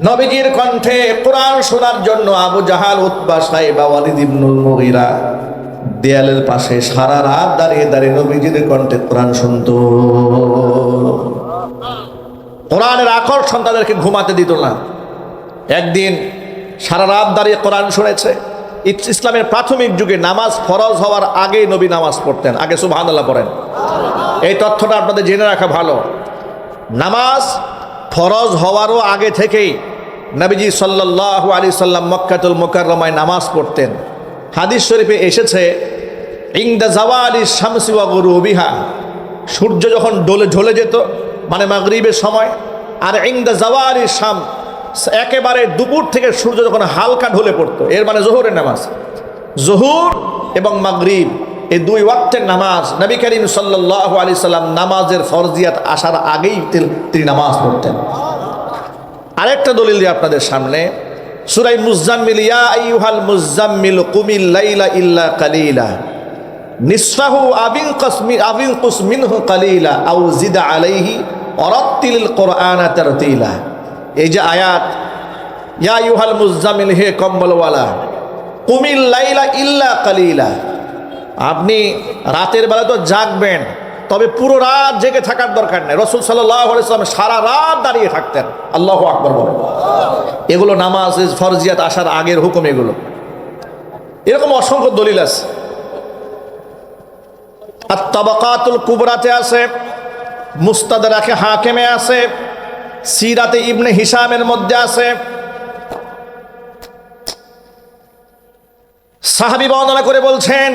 নবীজির কণ্ঠে কোরআন শোনার জন্য আবু জাহাল, উতবা সাহেবা ওয়ালিদ ইবনুল মুগিরা দেয়ালের পাশে সারা রাত দাঁড়িয়ে দাঁড়িয়ে নবীজির কণ্ঠে কোরআন শুনত। কোরআনের আকর্ষণ তাদেরকে ঘুমাতে দিত না। একদিন সারা রাত দাঁড়িয়ে কোরআন শুনেছে। ইস- ইসলামের প্রাথমিক যুগে নামাজ ফরজ হওয়ার আগেই নবী নামাজ পড়তেন। আগে সুবহানাল্লাহ পড়েন। এই তথ্যটা আপনাদের জেনে রাখা ভালো। নামাজ ফরজ হওয়ারও আগে থেকেই নবীজি সাল্লাল্লাহু আলী সাল্লাম মক্কাতুল মোকাররমায় নামাজ পড়তেন। হাদিস শরীফে এসেছে, ইংদা জাওয়ালি শামসি ওয়া গুরুবিহা। সূর্য যখন ডলে ঢলে যেত মানে মাগরিবের সময়, আর ইংদা জাওয়ালি শাম একেবারে দুপুর থেকে সূর্য যখন হালকা ঢলে পড়তো, এর মানে জোহরের নামাজ। জহুর এবং মাগরিব এই দুই ওয়াক্তের নামাজ নবী করিম সাল্লাল্লাহু আলি সাল্লাম নামাজের ফরজিয়াত আসার আগেই তিনি নামাজ পড়তেন। আরেকটা দলিল দিয়ে আপনাদের সামনে সুরাই মুজাম্মিল, ইয়া আইয়ুহাল মুজাম্মিল কুমিল লাইলা ইল্লা কালিলা। নিসফাহু আবিন কসমি আবিন কুসমিনহু কালিলা আউ জিদ আলাইহি অরাত্তিল কোরআনা তারতিলা। এই যে আয়াত, ইয়া আইয়ুহাল মুজাম্মিল, হে কম্বলওয়ালা, কুমিল লাইলা ইল্লা কালিলা। আপনি রাতের বেলা তো জাগবেন, তবে পুরো রাত জেগে থাকার দরকার নেই। রসুল সাল্লাম সারা রাত দাঁড়িয়ে থাকতেন। আল্লাহ আকবর বলেন। এগুলো নামাজ, ফরজিয়াত আসার আগের হুকুম এগুলো। এরকম অসংখ্য দলিল আছে। আর তবাকাতুল কুবরাতে আছে মুস্তাদ রাখে হাকেমে আছে, সিরাতে ইবনে হিসামের মধ্যে আছে। সাহাবি বর্ণনা করে বলছেন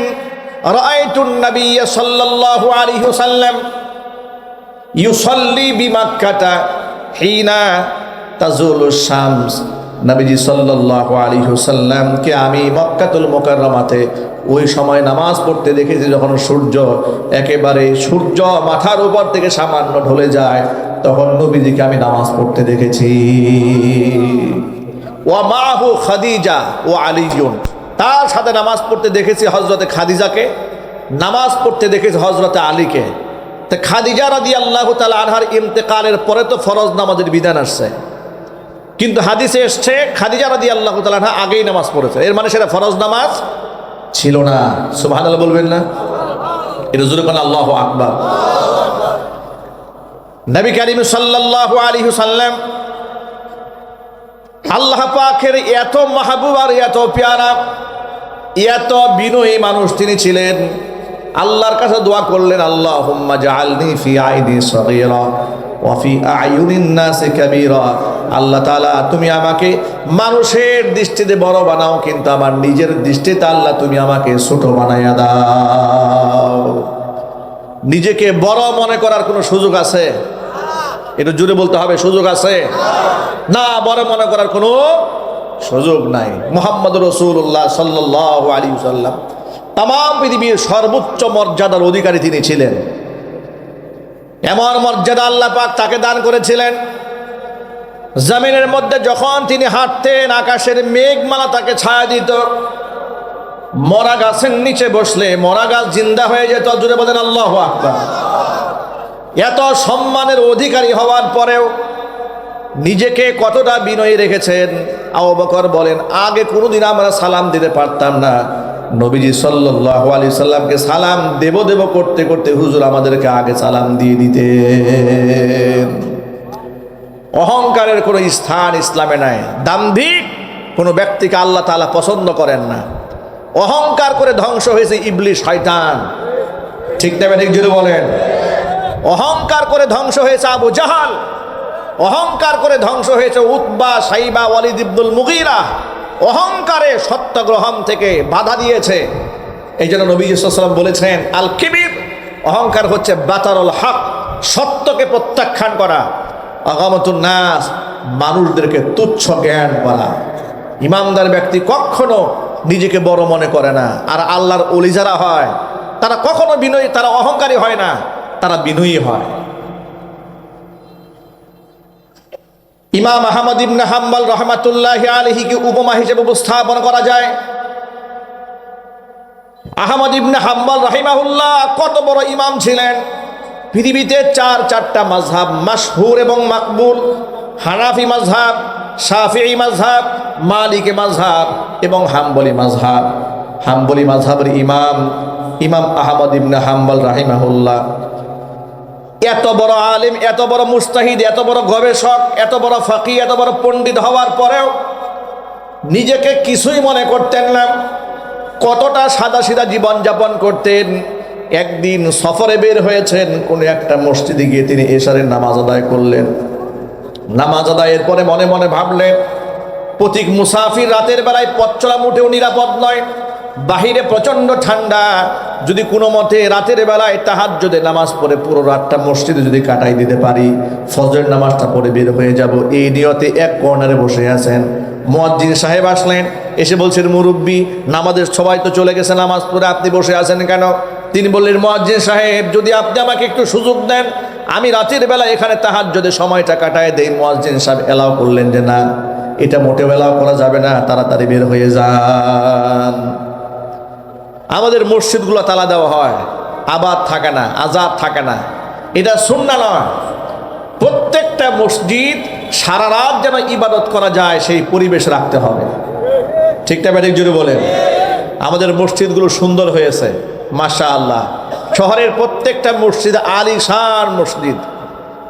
শামস। নবীজি আমি মক্কাতুল মুকাররমাতে ওই সময় নামাজ পড়তে দেখেছি যখন সূর্য একেবারে সূর্য মাথার উপর থেকে সামান্য ঢলে যায়, তখন নবীজিকে আমি নামাজ পড়তে দেখেছি। ওয়া মাহু খাদিজা ও আলিয়ুন। তার সাথে নামাজ পড়তে দেখেছি হজরতে খাদিজাকে, নামাজ পড়তে দেখেছি হজরতে আলীকে। তো খাদিজা রাদি আল্লাহ তালা আনহার ইন্তেকালের পরে তো ফরজ নামাজের বিধান আসছে। কিন্তু হাদিসে এসছে, খাদিজা রাদি আল্লাহ তালা আনহা আগেই নামাজ পড়েছে। এর মানে সেটা ফরজ নামাজ ছিল না। সুবাহ বলবেন না? এটা জোরে কোন আল্লাহ আকবার। নবী করিম সাল্লাল্লাহু আলাইহি সাল্লাম আল্লাহ পাকের এত মাহবুব আর এত পেয়ারা, এত বিনয়ী মানুষ তিনি ছিলেন। আল্লাহর কাছে দোয়া করলেন আল্লাহ হুম্মা জাআলনি ফি আইনি সগীরা ওয়া ফি আয়ুনিন নাসি কাবীরা। আল্লাহ তাআলা, তুমি আমাকে মানুষের দৃষ্টিতে বড় বানাও, কিন্তু আমার নিজের দৃষ্টিতে আল্লাহ তুমি আমাকে ছোট বানাইয়া দাও। নিজেকে বড় মনে করার কোনো সুযোগ আছে? এটা জুড়ে বলতে হবে, সুযোগ আছে? না, বড় মনে করার কোনো সুযোগ নাই। মোহাম্মদ রসুল্লাহ সাল্লাহ সাল্লাম তাম পৃথিবীর সর্বোচ্চ মর্যাদার অধিকারী তিনি ছিলেন। এমন মর্যাদা আল্লাহ পাক তাকে দান করেছিলেন, জমিনের মধ্যে যখন তিনি হাঁটতেন, আকাশের মেঘমালা তাকে ছায়া দিত। মরা গাছের নিচে বসলে মরা গাছ জিন্দা হয়ে যেত জুড়ে বলেন আল্লাহ আকবার। এত সম্মানের অধিকারী হওয়ার পরেও নিজেকে কতটা বিনয়ী রেখেছেন? আবু বকর বলেন, আগে কোনোদিন আমরা সালাম দিতে পারতাম না। নবীজি সাল্লাল্লাহু আলাইহি সাল্লামকে সালাম দেব দেব করতে করতে হুজুর আমাদেরকে আগে সালাম দিয়ে দিতে অহংকারের কোনো স্থান ইসলামে নাই। দাম্ভিক কোনো ব্যক্তিকে আল্লাহ তাআলা পছন্দ করেন না। অহংকার করে ধ্বংস হয়েছে ইবলিশ, শয়তান। ঠিক না ঠিক যদি বলেন। অহংকার করে ধ্বংস হয়েছে আবু জাহাল, অহংকার করে ধ্বংস হয়েছে উতবা সাইবা ওয়ালিদ ইবনুল মুগিরা, অহংকারে সত্য গ্রহণ থেকে বাধা দিয়েছে। এই জন্য নবী সাল্লাম বলেছেন আল কিবির অহংকার হচ্ছে বাতারল হক, সত্যকে প্রত্যাখ্যান করা। আগামতুন নাস, মানুষদেরকে তুচ্ছ জ্ঞান করা ইমানদার ব্যক্তি কখনো নিজেকে বড় মনে করে না। আর আল্লাহর অলি যারা হয়, তারা কখনো বিনয়ী, তারা অহংকারী হয় না। তারা বিনয়ী হয়। ইমাম আহমদ ইবনে হাম্বল রহমাতুল্লাহ আলহিকে উপমা হিসেবে উপস্থাপন করা যায়। আহমদ ইবনে হাম্বল রহিমাহুল্লাহ কত বড় ইমাম ছিলেন। পৃথিবীতে চার, চারটা মাঝহাব মাসহুর এবং মাকবুল। হানাফি মাঝহাব শাফিঈ মাঝহাব মালিকি মাঝহাব এবং হাম্বলি মাঝহাব হাম্বলি মাঝহাবের ইমাম ইমাম আহমদ ইবনে হাম্বল রাহিমাহুল্লাহ। এত বড় আলিম, এত বড় মুস্তাহিদ, এত বড় গবেষক, এত বড় ফাকি, এত বড় পণ্ডিত হওয়ার পরেও নিজেকে কিছুই মনে করতেন না। কতটা সাদা সিধা জীবনযাপন করতেন। একদিন সফরে বের হয়েছেন, কোনো একটা মসজিদে গিয়ে তিনি এশারের নামাজ আদায় করলেন। নামাজ আদায়ের পরে মনে মনে ভাবলেন, প্রতীক মুসাফির রাতের বেলায় পথ চলা মোটেও নিরাপদ নয়। বাহিরে প্রচণ্ড ঠান্ডা, যদি কোনো মতে রাতের বেলায় তাহার যদি নামাজ পড়ে পুরো রাতটা মসজিদে যদি কাটাই দিতে পারি, ফজরের নামাজটা পড়ে বের হয়ে যাব। এই নিয়তে এক কর্নারে বসে আছেন। মোয়াজ্জিন সাহেব আসলেন, এসে বলছেন, মুরব্বী, নামাজের সবাই তো চলে গেছে নামাজ পড়ে, আপনি বসে আছেন কেন? তিনি বললেন, মোয়াজ্জিন সাহেব, যদি আপনি আমাকে একটু সুযোগ দেন, আমি রাতের বেলা এখানে তাহার যদি সময়টা কাটায় দেই। মোয়াজ্জিন সাহেব এলাও করলেন যে, না, এটা মোটেও এলাও করা যাবে না, তাড়াতাড়ি বের হয়ে যান। আমাদের মসজিদগুলো তালা দেওয়া হয়। আবাদ থাকে না, আজাদ থাকে না। এটা সুন্না নয়। প্রত্যেকটা মসজিদ সারা রাত যেন ইবাদত করা যায়, সেই পরিবেশ রাখতে হবে। ঠিকটা ব্যাটিক জুড়ে বলেন? আমাদের মসজিদগুলো সুন্দর হয়েছে মাশা আল্লাহ শহরের প্রত্যেকটা মসজিদ আলিশান মসজিদ।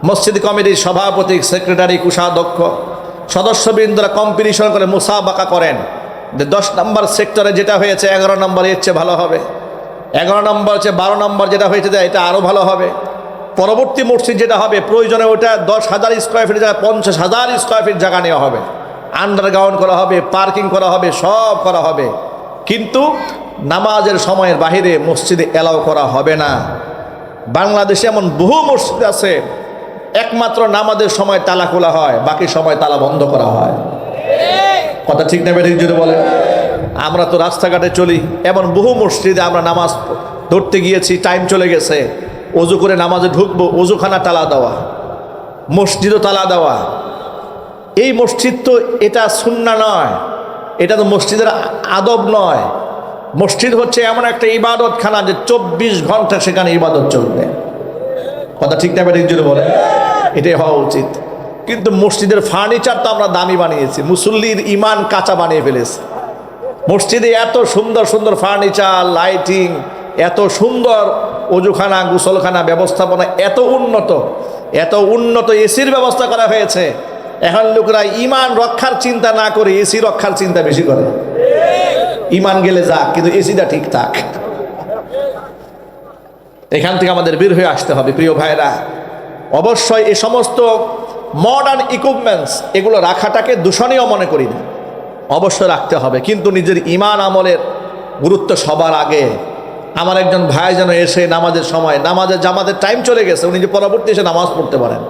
মসজিদ কমিটির সভাপতি, সেক্রেটারি, কুষাধ্যক্ষ, সদস্যবৃন্দরা কম্পিটিশন করে মুসাবাকা করেন। যে দশ নম্বর সেক্টরে যেটা হয়েছে, এগারো নম্বর এর চেয়ে ভালো হবে। এগারো নম্বর চেয়ে বারো নম্বর যেটা হয়েছে, এটা আরও ভালো হবে। পরবর্তী মসজিদ যেটা হবে, প্রয়োজনে ওটা দশ হাজার স্কোয়ার ফিট জায়গায় পঞ্চাশ হাজার স্কোয়ার ফিট জায়গা নেওয়া হবে। আন্ডারগ্রাউন্ড করা হবে পার্কিং করা হবে, সব করা হবে। কিন্তু নামাজের সময়ের বাহিরে মসজিদে এলাও করা হবে না। বাংলাদেশে এমন বহু মসজিদ আছে, একমাত্র নামাজের সময় তালা খোলা হয়, বাকি সময় তালা বন্ধ করা হয়। কথা ঠিক না, বেঠিক যদি বলে আমরা তো রাস্তাঘাটে চলি, এমন বহু মসজিদে আমরা নামাজ ধরতে গিয়েছি টাইম চলে গেছে। অজু করে নামাজে ঢুকবো, অজুখানা তালা দেওয়া, মসজিদও তালা দেওয়া। এই মসজিদ তো এটা সুন্না নয়, এটা তো মসজিদের আদব নয়। মসজিদ হচ্ছে এমন একটা ইবাদতখানা যে চব্বিশ ঘণ্টা সেখানে ইবাদত চলবে। কথা ঠিক না, বেঠিক যদি বলে এটাই হওয়া উচিত। কিন্তু মসজিদের ফার্নিচার তো আমরা দামি বানিয়েছি। মুসল্লির ইমান কাঁচা বানিয়ে ফেলেছি। মসজিদে এত সুন্দর সুন্দর ফার্নিচার লাইটিং এত সুন্দর অজুখানা, গুসলখানা ব্যবস্থাপনা, এত উন্নত এত উন্নত এসির ব্যবস্থা করা হয়েছে। এখন লোকরা ইমান রক্ষার চিন্তা না করে এসি রক্ষার চিন্তা বেশি করে। ইমান গেলে যাক, কিন্তু এসিটা ঠিক থাক। এখান থেকে আমাদের বের হয়ে আসতে হবে, প্রিয় ভাইরা অবশ্যই এ সমস্ত মডার্ন ইকুইপমেন্টস এগুলো রাখাটাকে দূষণীয় মনে করি না। অবশ্যই রাখতে হবে কিন্তু নিজের ইমান আমলের গুরুত্ব সবার আগে। আমার একজন ভাই যেন এসে নামাজের সময় নামাজের জামাতের টাইম চলে গেছে উনি যে পরবর্তী এসে নামাজ পড়তে পারেন।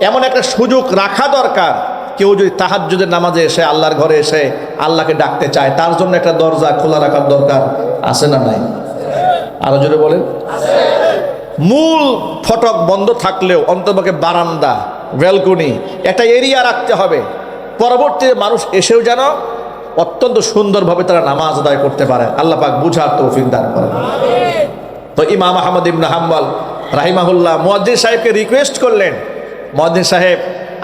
এমন একটা সুযোগ রাখা দরকার কেউ যদি তাহাজ্জুদের নামাজে এসে আল্লাহর ঘরে এসে আল্লাহকে ডাকতে চায় তার জন্য একটা দরজা খোলা রাখার দরকার আছে না নাই? আরও জোরে বলেন। মূল ফটক বন্ধ থাকলেও অন্তপক্ষে বারান্দা ব্যালকনি একটা এরিয়া রাখতে হবে। পরবর্তীতে মানুষ এসেও যেন অত্যন্ত সুন্দরভাবে তারা নামাজ আদায় করতে পারে। আল্লাহ পাক বুঝার তৌফিক দান করেন। তো ইমাম আহমদ ইবন হাম্বাল রাহিমাহুল্লাহ মুয়াজ্জিন সাহেবকে রিকোয়েস্ট করলেন, মুয়াজ্জিন সাহেব,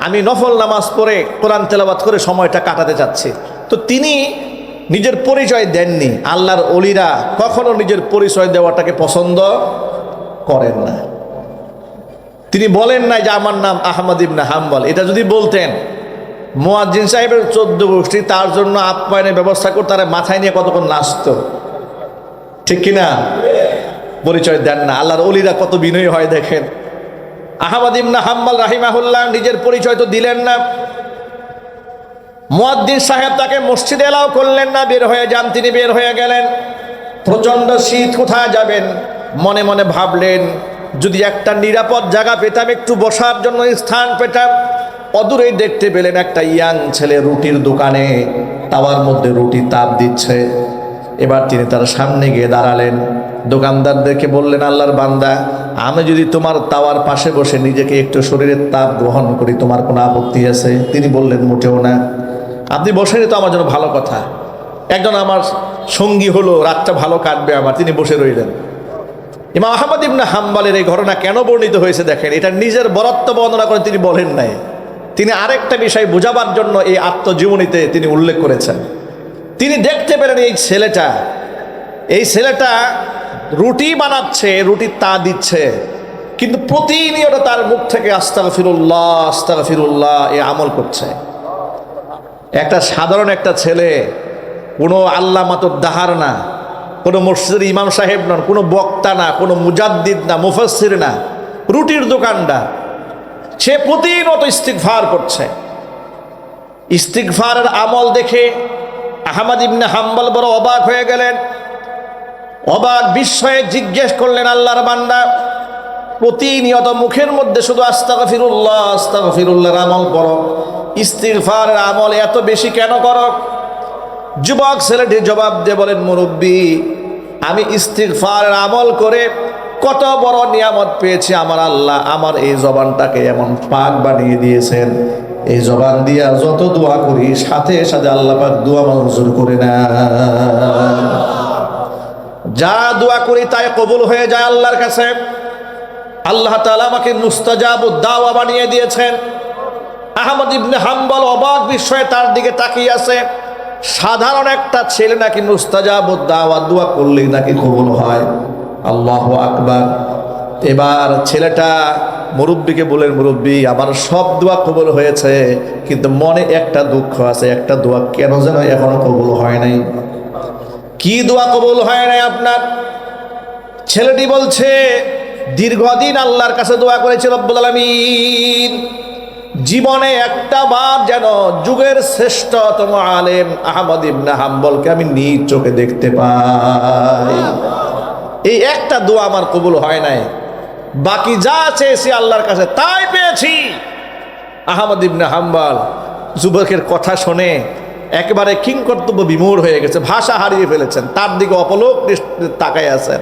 আমি নফল নামাজ পড়ে কোরআন তেলাবাত করে সময়টা কাটাতে চাচ্ছি তো তিনি নিজের পরিচয় দেননি। আল্লাহর অলিরা কখনো নিজের পরিচয় দেওয়াটাকে পছন্দ করেন না। তিনি বলেন না যে আমার নাম আহমদ ইবনে হাম্বল। এটা যদি বলতেন, মোয়াজ্জিন সাহেবের চোদ্দ গোষ্ঠী তার জন্য আপ্যায়নের ব্যবস্থা করে তারা মাথায় নিয়ে কতক্ষণ নাচত? ঠিক কিনা? পরিচয় দেন না। আল্লাহর অলিরা কত বিনয়ী হয় দেখেন। আহমদ ইবনা হাম্বল রাহিমাহুল্লাহ নিজের পরিচয় তো দিলেন না। মুয়াদ্দিন সাহেব তাকে মসজিদে এলাও করলেন না, বের হয়ে যান, তিনি বের হয়ে গেলেন। প্রচণ্ড শীত কোথায় যাবেন? মনে মনে ভাবলেন যদি একটা নিরাপদ জায়গা পেতাম, একটু বসার জন্য স্থান পেতাম। অদূরেই দেখতে পেলেন একটা ইয়াং ছেলে রুটির দোকানে, তাওয়ার মধ্যে রুটি তাপ দিচ্ছে। এবার তিনি তার সামনে গিয়ে দাঁড়ালেন। দোকানদারদেরকে বললেন, আল্লাহর বান্দা, আমি যদি তোমার তাওয়ার পাশে বসে নিজেকে একটু শরীরের তাপ গ্রহণ করি, তোমার কোনো আপত্তি আছে? তিনি বললেন, মোটেও না। আপনি বসেনি তো আমার জন্য ভালো কথা। একজন আমার সঙ্গী হলো, রাতটা ভালো কাটবে আমার। তিনি বসে রইলেন। ইমাম আহমদ ইবনে হাম্বালের এই ঘটনা কেন বর্ণিত হয়েছে দেখেন? এটা নিজের বরত্ব বর্ণনা করে তিনি বলেন নাই। তিনি আরেকটা বিষয় বোঝাবার জন্য এই আত্মজীবনীতে তিনি উল্লেখ করেছেন। তিনি দেখতে পেলেন এই ছেলেটা এই ছেলেটা রুটি বানাচ্ছে, রুটি তা দিচ্ছে, কিন্তু প্রতিনিয়ত তার মুখ থেকে আস্তাক ফিরুল্লাহ আস্তাক ফিরুল্লাহ এ আমল করছে। একটা সাধারণ একটা ছেলে, কোনো আল্লাহ মাতর দাহার না। কোনো মসজিদের ইমাম সাহেব নন, কোনো বক্তা না, কোনো মুজাদ্দিদ না মুফাসির না, রুটির দোকানদার। সে প্রতিনিয়ত ইস্তিকফার করছে। ইস্তিকফারের আমল দেখে আহমদ ইবনে হাম্বল বড় অবাক হয়ে গেলেন। অবাক বিস্ময়ে জিজ্ঞেস করলেন, আল্লাহর বান্দা, প্রতিনিয়ত মুখের মধ্যে শুধু আস্তাক ফিরুল্লাহ আস্তাক ফিরুল্লাহর আমল করো ইস্তিগফারের আমল এত বেশি কেন করো? যুবক ছেলেটি জবাব দিয়ে বলেন, মুরব্বী, আমি ইস্তিগফারের আমল করে কত বড় নিয়ামত পেয়েছি। আমার আল্লাহ আমার এই জবানটাকে এমন পাক বানিয়ে দিয়েছেন। এই জবান দিয়া যত দোয়া করি, সাথে সাথে আল্লাহ পাক দোয়া মঞ্জুর করে না যা দোয়া করি তাই কবুল হয়ে যায় আল্লাহর কাছে। আল্লাহ তাআলা আমাকে মুস্তাজাব দাওয়া বানিয়ে দিয়েছেন। আহমদ ইবনে হাম্বল অবাক বিস্ময়ে তার দিকে তাকিয়ে আছে। সাধারণ একটা ছেলে নাকি মুস্তাজাব দাওয়া দোয়া করলেই নাকি কবুল হয়। আল্লাহ আকবার। এবার ছেলেটা মুরব্বীকে বলেন মুরব্বী, আমার সব দোয়া কবল হয়েছে, কিন্তু মনে একটা দুঃখ আছে, একটা দোয়া কেন যেন এখনও কবল হয় নাই? কি দোয়া কবল হয় নাই আপনার? ছেলেটি বলছে, দীর্ঘদিন আল্লাহর কাছে দোয়া করেছে রব্বুল আলামিন। জীবনে একটা বার যেন যুগের শ্রেষ্ঠতম আলেম আহমদ ইবনে হাম্বলকে আমি নিজ চোখে দেখতে পাই। এই একটা দোয়া আমার কবুল হয় নাই। বাকি যা চেয়েছি আল্লাহর কাছে তাই পেয়েছি। আহমদ ইবনে হাম্বল যুবকের কথা শুনে একেবারে কিংকর্তব্য বিমূঢ় হয়ে গেছে, ভাষা হারিয়ে ফেলেছেন, তার দিকে অপলোক তাকায় আছেন।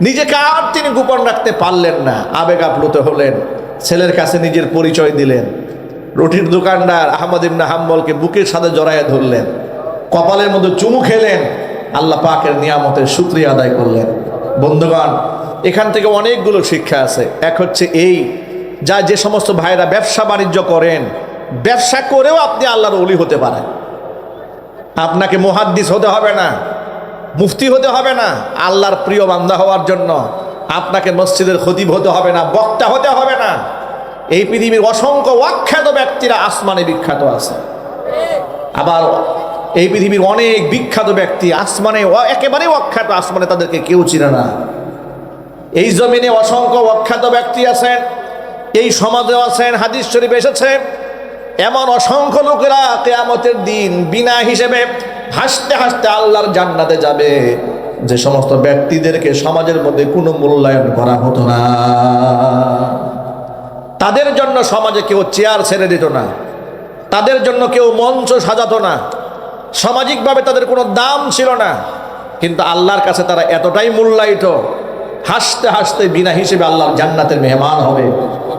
নিজেকে আর তিনি গোপন রাখতে পারলেন না, আবেগ আপ্লুত হলেন, ছেলের কাছে নিজের পরিচয় দিলেন। রুটির দোকানদার আহমদ ইবনে হাম্বলকে বুকের সাথে জড়াইয়া ধরলেন। কপালের মধ্যে চুমু খেলেন। আল্লাহ পাকের নিয়ামতের শুক্রিয়া আদায় করলেন। বন্ধুগণ, এখান থেকে অনেকগুলো শিক্ষা আছে। এক হচ্ছে এই, যা যে সমস্ত ভাইরা ব্যবসা বাণিজ্য করেন, ব্যবসা করেও আপনি আল্লাহর অলি হতে পারেন। আপনাকে মুহাদ্দিস হতে হবে না, মুফতি হতে হবে না, আল্লাহর প্রিয় বান্দা হওয়ার জন্য আপনাকে মসজিদের খতিব হতে হবে না, বক্তা হতে হবে না। এই পৃথিবীর অসংখ্য অখ্যাত ব্যক্তিরা আসমানে বিখ্যাত আছে। আবার এই পৃথিবীর অনেক বিখ্যাত ব্যক্তি আসমানে একেবারেই অখ্যাত আসমানে তাদেরকে কেউ চিনে না। এই জমিনে অসংখ্য অখ্যাত ব্যক্তি আছেন, এই সমাজেও আছেন, হাদিস শরীফ এসেছে, এমন অসংখ্য লোকেরা কেয়ামতের দিন বিনা হিসেবে হাসতে হাসতে আল্লাহর জান্নাতে যাবে। যে সমস্ত ব্যক্তিদেরকে সমাজের মধ্যে কোনো মূল্যায়ন করা হতো না। তাদের জন্য সমাজে কেউ চেয়ার ছেড়ে দিত না। তাদের জন্য কেউ মঞ্চ সাজাতো না। সামাজিকভাবে তাদের কোনো দাম ছিল না। কিন্তু আল্লাহর কাছে তারা এতটাই মূল্যায়িত। হাসতে হাসতে বিনা হিসেবে আল্লাহর জান্নাতের মেহমান হবে।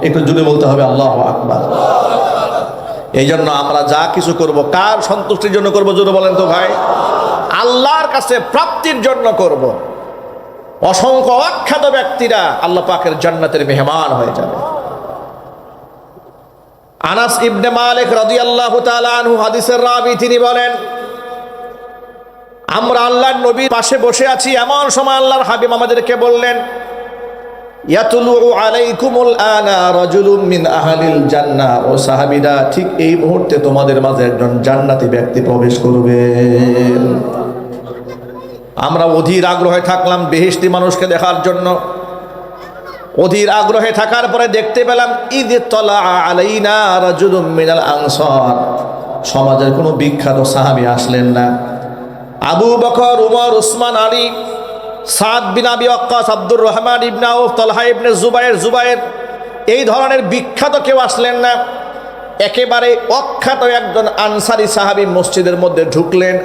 একটু জুড়ে বলতে হবে, আল্লাহ আকবার। এই জন্য আমরা যা কিছু করব, কার সন্তুষ্টির জন্য করব, জোরে বলেন তো ভাই? আল্লাহর কাছে প্রাপ্তির জন্য করব। অসংখ্য অখ্যাত ব্যক্তিরা আল্লাহ পাকের জান্নাতের মেহমান হয়ে যাবে। আনাস ইবনে মালিক রাদিয়াল্লাহু তাআলা আনহু হাদিসের রাবি, তিনি বলেন, আমরা আল্লাহর নবীর পাশে বসে আছি, এমন সময় আল্লাহর হাবিব আমাদেরকে বললেন, ইয়াতুলু আলাইকুমুল আনা রাজুলুম মিন আহলিল জান্নাহ ও সাহাবীরা, ঠিক এই মুহূর্তে তোমাদের মাঝে একজন জান্নাতি ব্যক্তি প্রবেশ করবেন আমরা অধীর আগ্রহে থাকলাম, বেহেশতি মানুষকে দেখার জন্য। অধীর আগ্রহে থাকার পরে দেখতে পেলাম ঈদ তলা সমাজের কোনো বিখ্যাত সাহাবী আসলেন না। আবু বকর, উমর, উসমান, আলী, সাদ বিন আবি ওয়াক্কাস, আব্দুর রহমান ইবনে আউফ, তালহা ইবনে জুবায়ের জুবায়ের এই ধরনের বিখ্যাত কেউ আসলেন না। একেবারে অখ্যাত একজন আনসারি সাহাবি মসজিদের মধ্যে ঢুকলেন,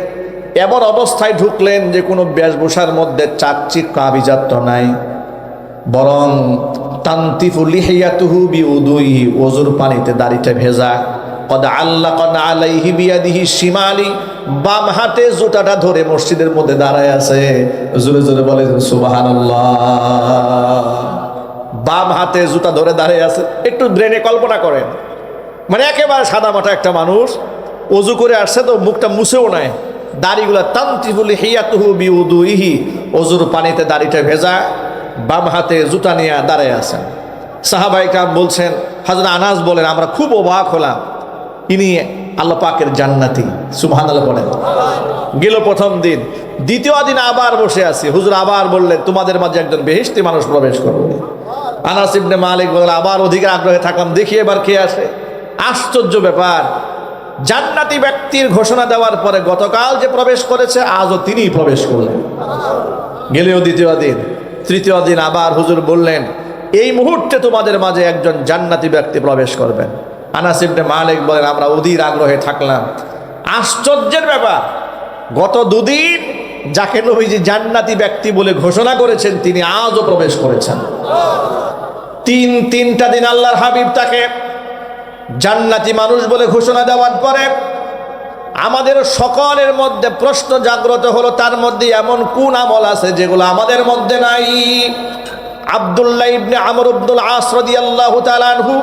এমন অবস্থায় ঢুকলেন যে কোনো বেশভূষার মধ্যে চাকচিক্য আভিজাত্য নাই। বরং তান্তিফু লিহিয়াতুহু বিউদুইহি ওজুর পানিতে দাড়িটা ভেজা। কদ আল্লাহ কদ আলাইহি বিয়াদিহি শিমালি, বাম হাতে জুতাটা ধরে মসজিদের মধ্যে দাঁড়ায় আছে। জোরে জোরে বলে সুবহানাল্লাহ। বাম হাতে জুতা ধরে দাঁড়িয়ে আছে। একটু ব্রেনে কল্পনা করেন। মানে একেবারে সাদা মাটা একটা মানুষ অজু করে আসছে তো মুখটা মুছেও নেয় দাড়িগুলো তান্তি বলি হিয়াতুহু বি উদু ইহি অজুর পানিতে দাড়িটা ভেজা। বাম হাতে জুতা নিয়ে দাঁড়ায় আছেন। সাহাবাইকা বলছেন, হাজরা আনাস বলেন, আমরা খুব অবাক হলাম। ইনি আল্লাহ পাকের জান্নাতি। সুবহান আল্লাহ বলেন। গেল প্রথম দিন। দ্বিতীয় দিন আবার বসে আছি। হুজুর আবার বললেন, তোমাদের মাঝে একজন বেহেস্তি মানুষ প্রবেশ করবে। আনাস ইবনে মালিক বলেন, আবার অধিকার আগ্রহে থাকলাম। দেখি এবার কে আসে। আশ্চর্য ব্যাপার। জান্নাতি ব্যক্তির ঘোষণা দেওয়ার পরে গতকাল যে প্রবেশ করেছে, আজও তিনি প্রবেশ করলেন। গেলেও দ্বিতীয় দিন। তৃতীয় দিন আবার হুজুর বললেন, এই মুহূর্তে তোমাদের মাঝে একজন জান্নাতি ব্যক্তি প্রবেশ করবেন। আনাস ইবনে মালিক বলেন, আমরা অধীর আগ্রহে থাকলাম। আশ্চর্যের ব্যাপার, গত দুদিন যাকে নবীজি জান্নাতি ব্যক্তি বলে ঘোষণা করেছেন, তিনি আজও প্রবেশ করেছেন। তিন, তিনটা দিন আল্লাহর হাবিব তাকে জান্নাতি মানুষ বলে ঘোষণা দেওয়ার পরে আমাদের সকলের মধ্যে প্রশ্ন জাগ্রত হলো, তার মধ্যে এমন কোন আমল আছে যেগুলো আমাদের মধ্যে নাই? আবদুল্লাহ ইবনে আমর আব্দুল আসরদি আল্লাহ তালানহু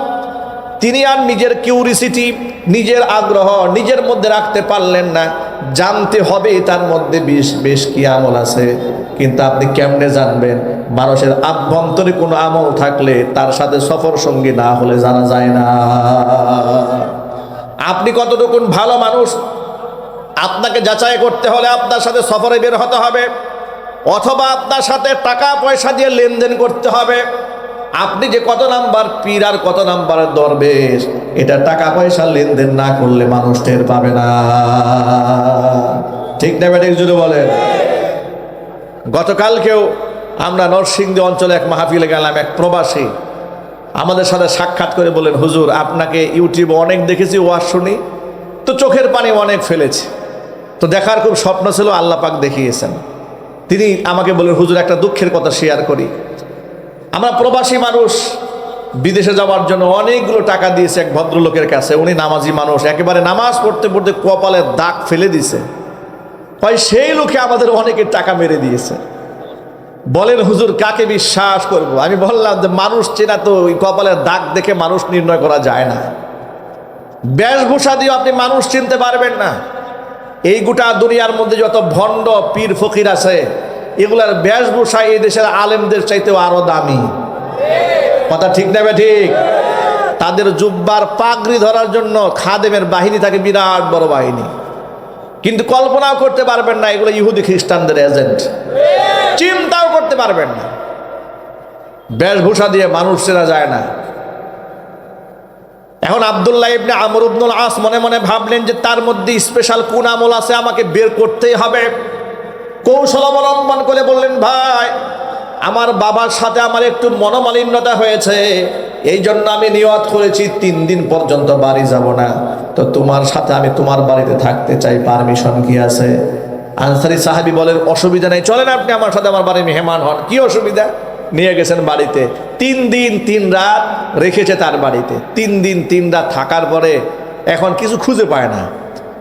তিনি আর নিজের কিউরিসিটি নিজের আগ্রহ নিজের মধ্যে রাখতে পারলেন না। জানতে হবে তার মধ্যে বেশ বেশ কি আমল আছে। কিন্তু আপনি কেমনে জানবেন? মানুষের আভ্যন্তরে কোনো আমল থাকলে তার সাথে সফর সঙ্গী না হলে জানা যায় না। আপনি কতটুকুন ভালো মানুষ আপনাকে যাচাই করতে হলে আপনার সাথে সফরে বের হতে হবে, অথবা আপনার সাথে টাকা পয়সা দিয়ে লেনদেন করতে হবে। আপনি যে কত নাম্বার পীর আর কত নাম্বারের দরবেশ, এটা টাকা পয়সা লেনদেন না করলে মানুষ টের পাবে না। ঠিক না ব্যাটিক জুড়ে বলেন? গতকালকেও আমরা নরসিংদী অঞ্চলে এক মাহফিলে গেলাম, এক প্রবাসী আমাদের সাথে সাক্ষাৎ করে বলেন, হুজুর, আপনাকে ইউটিউবে অনেক দেখেছি, ওয়াজ শুনি। তো চোখের পানি অনেক ফেলেছি। তো দেখার খুব স্বপ্ন ছিল আল্লাহ পাক দেখিয়েছেন। তিনি আমাকে বলেন হুজুর, একটা দুঃখের কথা শেয়ার করি। আমরা প্রবাসী মানুষ, বিদেশে যাওয়ার জন্য অনেকগুলো টাকা দিয়েছে এক ভদ্রলোকের কাছে। উনি নামাজি মানুষ, একেবারে নামাজ পড়তে পড়তে কপালের দাগ ফেলে দিছে হয় সেই লোকে আমাদের অনেকের টাকা মেরে দিয়েছে। বলেন, হুজুর, কাকে বিশ্বাস করব? আমি বললাম যে, মানুষ চেনা তো, ওই কপালের দাগ দেখে মানুষ নির্ণয় করা যায় না। বেশভূষা দিয়ে আপনি মানুষ চিনতে পারবেন না। এই গোটা দুনিয়ার মধ্যে যত ভণ্ড পীর, ফকির আছে, এগুলার বেশভূষা এই দেশের আলেমদের চাইতেও আরও দামি। কথা ঠিক নেবে ঠিক? তাদের জুব্বার পাগড়ি ধরার জন্য খাদেমের বাহিনী থাকে বিরাট বড় বাহিনী। কিন্তু কল্পনাও করতে পারবেন না, এগুলো ইহুদি খ্রিস্টানদের এজেন্ট। চিন্তাও করতে পারবেন না। বেশভূষা দিয়ে মানুষ চেনা যায় না। এখন আবদুল্লাহ ইবনে আমর ইবনুল আস মনে মনে ভাবলেন যে তার মধ্যে স্পেশাল কোন আমল আছে, আমাকে বের করতেই হবে। কৌশল অবলম্বন করে বললেন, ভাই, আমার বাবার সাথে আমার একটু মনোমালিন্যতা হয়েছে, এই জন্য আমি নিয়ত করেছি, তিন দিন পর্যন্ত বাড়ি যাব না। তো তোমার সাথে আমি তোমার বাড়িতে থাকতে চাই পারমিশন কি আছে? আনসারি সাহাবি বলেন, অসুবিধা নেই, চলেন আপনি আমার সাথে, আমার বাড়ির মেহমান হন। কি অসুবিধা? নিয়ে গেছেন বাড়িতে। তিন দিন তিন রাত রেখেছে তার বাড়িতে। তিন দিন তিন রাত থাকার পরে এখন কিছু খুঁজে পায় না।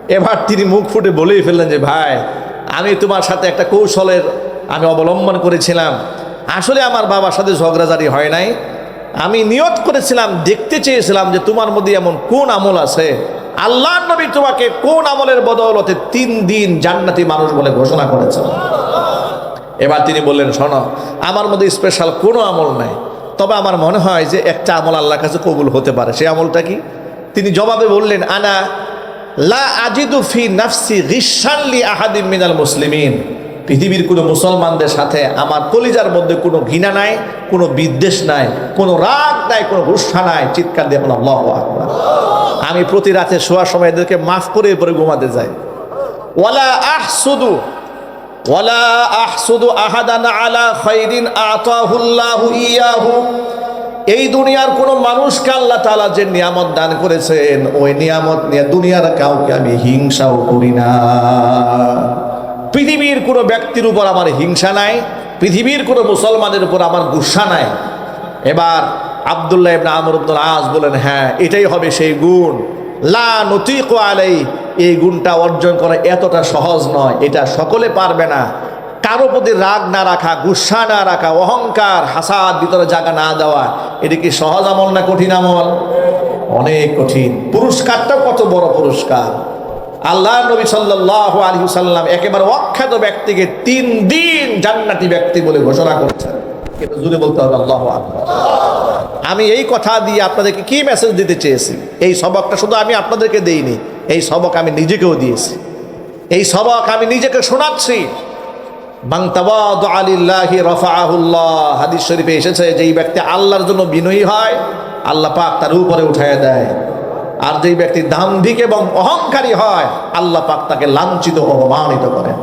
এবার তিনি মুখ ফুটে বলেই ফেললেন যে, ভাই, আমি তোমার সাথে একটা কৌশলের আমি অবলম্বন করেছিলাম। আসলে আমার বাবার সাথে ঝগড়াঝাড়ি হয় নাই। আমি নিয়ত করেছিলাম, দেখতে চেয়েছিলাম যে তোমার মধ্যে এমন কোন আমল আছে? আল্লাহ নবী তোমাকে কোন আমলের বদৌলতে তিন দিন জান্নাতি মানুষ বলে ঘোষণা করেছেন। এবার তিনি বললেন, শোনো, আমার মধ্যে স্পেশাল কোনো আমল নাই। তবে আমার মনে হয় যে একটা আমল আল্লাহর কাছে কবুল হতে পারে। সেই আমলটা কি? তিনি জবাবে বললেন, আনা লা আজিদু ফি নাফসি রিসানলি আহাদিম মিনাল মুসলিমিন। পৃথিবীর কোনো মুসলমানদের সাথে আমার কলিজার মধ্যে কোনো ঘৃণা নাই, কোনো বিদ্বেষ নাই, কোনো রাগ নাই, কোনো গুসা নাই। চিৎকার দিয়ে বললাম আকবার। আমি প্রতি রাতে শোয়ার সময় এদেরকে মাফ করে এরপরে ঘুমাতে যাই। ওয়ালা আহসুদু ওয়ালা আহসুদু আহাদান আলা খাইরিন আতাহুল্লাহু ইয়াহু। এই দুনিয়ার কোনো মানুষকে আল্লাহ তাআলা যে নিয়ামত দান করেছেন, ওই নিয়ামত নিয়ে দুনিয়ার কাউকে আমি হিংসাও করি না। পৃথিবীর কোনো ব্যক্তির উপর আমার হিংসা নাই, পৃথিবীর কোনো মুসলমানের উপর আমার গুসা নাই। এবার আবদুল্লাহ ইবনে আমর আব্দুল আজ বলেন হ্যাঁ এটাই হবে সেই গুণ। লা নতিক আলাই এই গুণটা অর্জন করা এতটা সহজ নয়। এটা সকলে পারবে না। কারও প্রতি রাগ না রাখা, গুসা না রাখা, অহংকার, হাসাদ, ভিতরে জায়গা না দেওয়া, এটা কি সহজ আমল না কঠিন আমল? অনেক কঠিন। পুরস্কারটাও কত বড় পুরস্কার। আল্লাহ নবী সাল্লাহ আলী সাল্লাম একেবারে অখ্যাত ব্যক্তিকে তিন দিন জান্নাতি ব্যক্তি বলে ঘোষণা করছেন। কিন্তু জুড়ে বলতে হবে, আল্লাহ আমি এই কথা দিয়ে আপনাদেরকে কি মেসেজ দিতে চেয়েছি? এই সবকটা শুধু আমি আপনাদেরকে দেইনি, এই সবক আমি নিজেকেও দিয়েছি। এই সবক আমি নিজেকে শোনাচ্ছি। বাংতাবাদ আলিল্লাহি রফাহুল্লাহ হাদিস শরীফে এসেছে যে এই ব্যক্তি আল্লাহর জন্য বিনয়ী হয়, আল্লাহ পাক তার উপরে উঠায় দেয়। আর যেই ব্যক্তি দাম্ভিক এবং অহংকারী হয়, আল্লাহ পাক তাকে লাঞ্ছিত অপমানিত করেন।